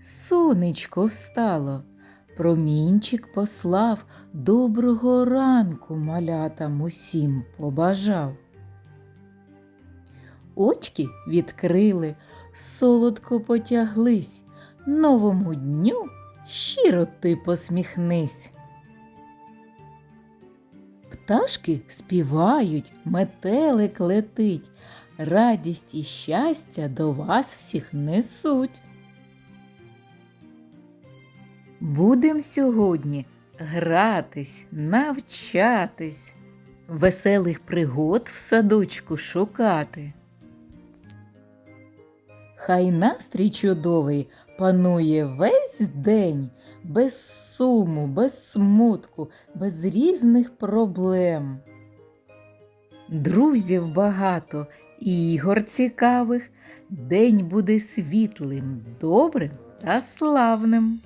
сонечко встало. Промінчик послав доброго ранку малятам усім побажав. Очки відкрили, солодко потяглись. Новому дню щиро ти посміхнись. Пташки співають, метелик летить, радість і щастя до вас всіх несуть. Будем сьогодні гратись, навчатись, веселих пригод в садочку шукати. Хай настрій чудовий панує весь день, без суму, без смутку, без різних проблем. Друзів багато, ігор цікавих, день буде світлим, добрим та славним.